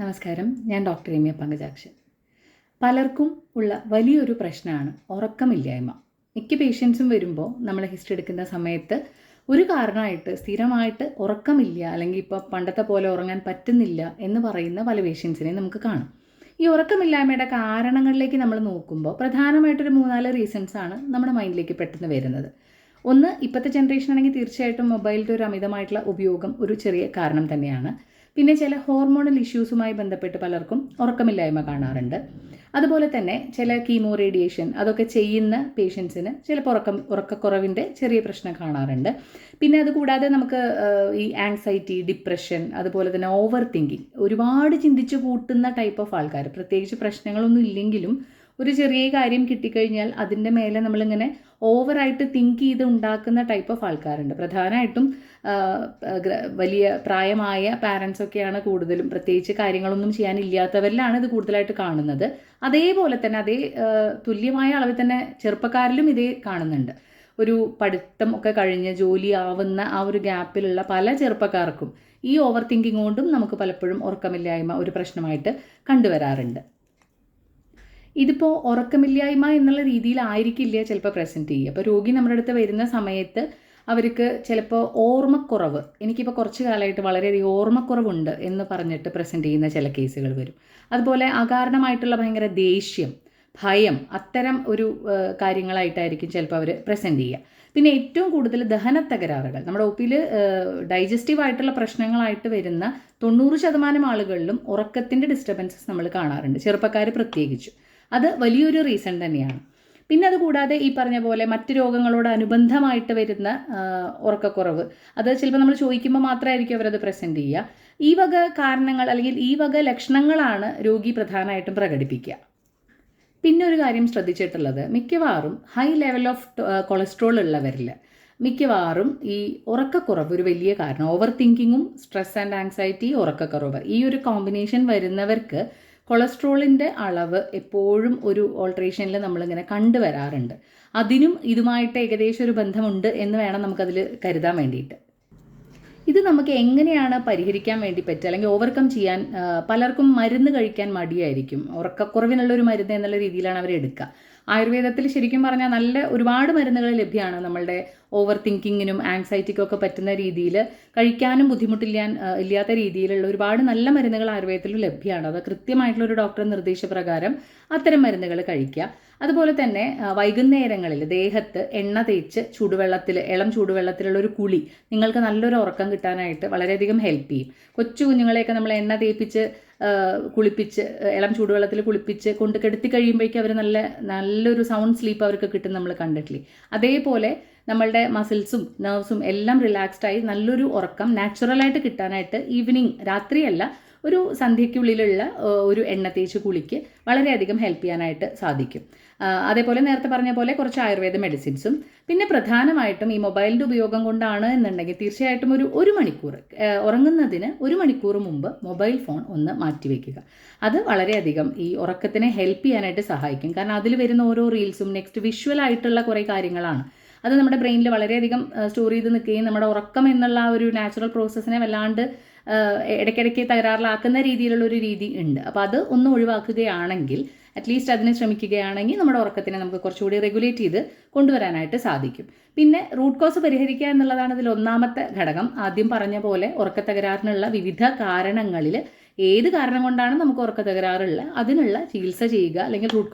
നമസ്കാരം. ഞാൻ ഡോക്ടർ രമ്യ പങ്കജാക്ഷൻ. പലർക്കും ഉള്ള വലിയൊരു പ്രശ്നമാണ് ഉറക്കമില്ലായ്മ. മിക്ക പേഷ്യൻസും വരുമ്പോൾ നമ്മൾ ഹിസ്റ്ററി എടുക്കുന്ന സമയത്ത് ഒരു കാരണമായിട്ട് സ്ഥിരമായിട്ട് ഉറക്കമില്ല അല്ലെങ്കിൽ ഇപ്പോൾ പണ്ടത്തെ പോലെ ഉറങ്ങാൻ പറ്റുന്നില്ല എന്ന് പറയുന്ന പല പേഷ്യൻസിനെയും നമുക്ക് കാണാം. ഈ ഉറക്കമില്ലായ്മയുടെ കാരണങ്ങളിലേക്ക് നമ്മൾ നോക്കുമ്പോൾ പ്രധാനമായിട്ടൊരു മൂന്നാൽ റീസൺസ് ആണ് നമ്മുടെ മൈൻഡിലേക്ക് പെട്ടെന്ന് വരുന്നത്. ഒന്ന് ഇപ്പോഴത്തെ ജനറേഷൻ ആണെങ്കിൽ തീർച്ചയായിട്ടും മൊബൈലിന്റെ ഒരു അമിതമായിട്ടുള്ള ഉപയോഗം ഒരു ചെറിയ കാരണം തന്നെയാണ്. പിന്നെ ചില ഹോർമോണൽ ഇഷ്യൂസുമായി ബന്ധപ്പെട്ട് പലർക്കും ഉറക്കമില്ലായ്മ കാണാറുണ്ട്. അതുപോലെ തന്നെ ചില കീമോ റേഡിയേഷൻ അതൊക്കെ ചെയ്യുന്ന പേഷ്യൻസിന് ചിലപ്പോൾ ഉറക്കം ഉറക്കക്കുറവിന്റെ ചെറിയ പ്രശ്നം കാണാറുണ്ട്. പിന്നെ അതുകൂടാതെ നമുക്ക് ഈ ആങ്സൈറ്റി ഡിപ്രഷൻ അതുപോലെ തന്നെ ഓവർ തിങ്കിങ് ഒരുപാട് ചിന്തിച്ചു കൂട്ടുന്ന ടൈപ്പ് ഓഫ് ആൾക്കാർ. പ്രത്യേകിച്ച് പ്രശ്നങ്ങളൊന്നും ഇല്ലെങ്കിലും ഒരു ചെറിയ കാര്യം കിട്ടിക്കഴിഞ്ഞാൽ അതിന്റെ മേലെ നമ്മളിങ്ങനെ ഓവറായിട്ട് തിങ്ക് ചെയ്ത് ഉണ്ടാക്കുന്ന ടൈപ്പ് ഓഫ് ആൾക്കാരുണ്ട്. പ്രധാനമായിട്ടും വലിയ പ്രായമായ പാരൻസ് ഒക്കെയാണ് കൂടുതലും. പ്രത്യേകിച്ച് കാര്യങ്ങളൊന്നും ചെയ്യാനില്ലാത്തവരിലാണ് ഇത് കൂടുതലായിട്ട് കാണുന്നത്. അതേപോലെ തന്നെ അതേ തുല്യമായ അളവിൽ തന്നെ ചെറുപ്പക്കാരിലും ഇതേ കാണുന്നുണ്ട്. ഒരു പഠിത്തം ഒക്കെ കഴിഞ്ഞ് ജോലി ആവുന്ന ആ ഒരു ഗ്യാപ്പിലുള്ള പല ചെറുപ്പക്കാർക്കും ഈ ഓവർ തിങ്കിങ് കൊണ്ടും നമുക്ക് പലപ്പോഴും ഉറക്കമില്ലായ്മ ഒരു പ്രശ്നമായിട്ട് കണ്ടുവരാറുണ്ട്. ഇതിപ്പോൾ ഉറക്കമില്ലായ്മ എന്നുള്ള രീതിയിലായിരിക്കില്ല ചിലപ്പോൾ പ്രസന്റ് ചെയ്യുക? അപ്പോൾ രോഗി നമ്മുടെ അടുത്ത് വരുന്ന സമയത്ത് അവർക്ക് ചിലപ്പോൾ ഓർമ്മക്കുറവ് എനിക്കിപ്പോൾ കുറച്ച് കാലമായിട്ട് വളരെയധികം ഓർമ്മക്കുറവുണ്ട് എന്ന് പറഞ്ഞിട്ട് പ്രസന്റ് ചെയ്യുന്ന ചില കേസുകൾ വരും. അതുപോലെ അകാരണമായിട്ടുള്ള ഭയങ്കര ദേഷ്യം ഭയം അത്തരം ഒരു കാര്യങ്ങളായിട്ടായിരിക്കും ചിലപ്പോൾ അവർ പ്രസന്റ് ചെയ്യുക. പിന്നെ ഏറ്റവും കൂടുതൽ ദഹന തകരാറുകൾ നമ്മുടെ ഒപ്പിൽ ഡൈജസ്റ്റീവ് ആയിട്ടുള്ള പ്രശ്നങ്ങളായിട്ട് വരുന്ന തൊണ്ണൂറ് ശതമാനം ആളുകളിലും ഉറക്കത്തിന്റെ ഡിസ്റ്റർബൻസസ് നമ്മൾ കാണാറുണ്ട്. ചെറുപ്പക്കാർ പ്രത്യേകിച്ചു. അത് വലിയൊരു റീസൺ തന്നെയാണ്. പിന്നെ അതുകൂടാതെ ഈ പറഞ്ഞ പോലെ മറ്റ് രോഗങ്ങളോട് അനുബന്ധമായിട്ട് വരുന്ന ഉറക്കക്കുറവ്. അത് ചിലപ്പോൾ നമ്മൾ ചോദിക്കുമ്പോൾ മാത്രമായിരിക്കും അവരത് പ്രസന്റ് ചെയ്യുക ഈ വക കാരണങ്ങൾ അല്ലെങ്കിൽ ഈ വക ലക്ഷണങ്ങളാണ് രോഗി പ്രധാനമായിട്ടും പ്രകടിപ്പിക്കുക പിന്നെ ഒരു കാര്യം ശ്രദ്ധിച്ചിട്ടുള്ളത് മിക്കവാറും ഹൈ ലെവൽ ഓഫ് കൊളസ്ട്രോൾ ഉള്ളവരിൽ മിക്കവാറും ഈ ഉറക്കക്കുറവ് ഒരു വലിയ കാരണം. ഓവർ തിങ്കിങ്ങും സ്ട്രെസ് ആൻഡ് ആങ്സൈറ്റി ഉറക്കക്കുറവ്. ഈ ഒരു കോമ്പിനേഷൻ വരുന്നവർക്ക് കൊളസ്ട്രോളിന്റെ അളവ് എപ്പോഴും ഒരു ഓൾട്രേഷനിൽ നമ്മളിങ്ങനെ കണ്ടുവരാറുണ്ട്. അതിനും ഇതുമായിട്ട് ഏകദേശം ഒരു ബന്ധമുണ്ട് എന്ന് വേണം നമുക്കതിൽ കരുതാൻ വേണ്ടിയിട്ട്. ഇത് നമുക്ക് എങ്ങനെയാണ് പരിഹരിക്കാൻ വേണ്ടി പറ്റുക? അല്ലെങ്കിൽ ഓവർകം ചെയ്യാൻ പലർക്കും മരുന്ന് കഴിക്കാൻ മടിയായിരിക്കും. ഉറക്കക്കുറവിനുള്ള ഒരു മരുന്ന് എന്നുള്ള രീതിയിലാണ് അവർ എടുക്കുക. ആയുർവേദത്തിൽ ശരിക്കും പറഞ്ഞാൽ നല്ല ഒരുപാട് മരുന്നുകൾ ലഭ്യമാണ് നമ്മളുടെ ഓവർ തിങ്കിങ്ങിനും ആങ്സൈറ്റിക്കും ഒക്കെ പറ്റുന്ന രീതിയിൽ കഴിക്കാനും ബുദ്ധിമുട്ടില്ല ഇല്ലാത്ത രീതിയിലുള്ള ഒരുപാട് നല്ല മരുന്നുകൾ ആയുർവേദത്തിൽ ലഭ്യമാണ്. അത് കൃത്യമായിട്ടുള്ള ഒരു ഡോക്ടറുടെ നിർദ്ദേശപ്രകാരം അത്തരം മരുന്നുകൾ കഴിക്കുക. അതുപോലെ തന്നെ വൈകുന്നേരങ്ങളിൽ ദേഹത്ത് എണ്ണ തേച്ച് ചൂടുവെള്ളത്തിൽ ഇളം ചൂടുവെള്ളത്തിലുള്ള ഒരു കുളി നിങ്ങൾക്ക് നല്ലൊരു ഉറക്കം കിട്ടാനായിട്ട് വളരെയധികം ഹെൽപ്പ് ചെയ്യും. കൊച്ചു കുഞ്ഞുങ്ങളെയൊക്കെ നമ്മൾ എണ്ണ തേപ്പിച്ച് കുളിപ്പിച്ച് ഇളം ചൂടുവെള്ളത്തിൽ കുളിപ്പിച്ച് കൊണ്ട് കെടുത്തി കഴിയുമ്പോഴേക്കും അവർ നല്ല നല്ലൊരു സൗണ്ട് സ്ലീപ്പ് അവർക്ക് കിട്ടും നമ്മൾ കണ്ടിട്ടില്ലേ? അതേപോലെ നമ്മളുടെ മസിൽസും നെർവ്സും എല്ലാം റിലാക്സ്ഡ് ആയി നല്ലൊരു ഉറക്കം നാച്ചുറലായിട്ട് കിട്ടാനായിട്ട് ഈവനിങ് രാത്രിയല്ല ഒരു സന്ധ്യയ്ക്കുള്ളിലുള്ള ഒരു എണ്ണ തേച്ച് കുളിക്ക് വളരെയധികം ഹെൽപ്പ് ചെയ്യാനായിട്ട് സാധിക്കും. അതേപോലെ നേരത്തെ പറഞ്ഞ പോലെ കുറച്ച് ആയുർവേദ മെഡിസിൻസും പിന്നെ പ്രധാനമായിട്ടും ഈ മൊബൈലിന്റെ ഉപയോഗം കൊണ്ടാണ് എന്നുണ്ടെങ്കിൽ തീർച്ചയായിട്ടും ഒരു ഒരു മണിക്കൂർ ഉറങ്ങുന്നതിന് ഒരു മണിക്കൂർ മുമ്പ് മൊബൈൽ ഫോൺ ഒന്ന് മാറ്റിവെക്കുക അത് വളരെയധികം ഈ ഉറക്കത്തിനെ ഹെൽപ്പ് ചെയ്യാനായിട്ട് സഹായിക്കും. കാരണം അതിൽ വരുന്ന ഓരോ റീൽസും നെക്സ്റ്റ് വിഷ്വൽ ആയിട്ടുള്ള കുറേ കാര്യങ്ങളാണ്. അത് നമ്മുടെ ബ്രെയിനിൽ വളരെയധികം സ്റ്റോർ ചെയ്ത് നിൽക്കുകയും നമ്മുടെ ഉറക്കം എന്നുള്ള ആ ഒരു നാച്ചുറൽ പ്രോസസ്സിനെ വല്ലാണ്ട് ഇടയ്ക്കിടയ്ക്ക് തകരാറിലാക്കുന്ന രീതിയിലുള്ള ഒരു രീതി ഉണ്ട്. അപ്പോൾ അത് ഒന്ന് ഒഴിവാക്കുകയാണെങ്കിൽ അറ്റ്ലീസ്റ്റ് അതിനെ ശ്രമിക്കുകയാണെങ്കിൽ നമ്മുടെ ഉറക്കത്തിനെ നമുക്ക് കുറച്ചുകൂടി റെഗുലേറ്റ് ചെയ്ത് കൊണ്ടുവരാനായിട്ട് സാധിക്കും. പിന്നെ റൂട്ട് കോസ് പരിഹരിക്കുക എന്നുള്ളതാണ് ഇതിൽ ഒന്നാമത്തെ ഘടകം. ആദ്യം പറഞ്ഞ പോലെ ഉറക്ക തകരാറിനുള്ള വിവിധ കാരണങ്ങളിൽ ഏത് കാരണം കൊണ്ടാണ് നമുക്ക് ഉറക്ക തകരാറുള്ള അതിനുള്ള ചികിത്സ ചെയ്യുക അല്ലെങ്കിൽ റൂട്ട്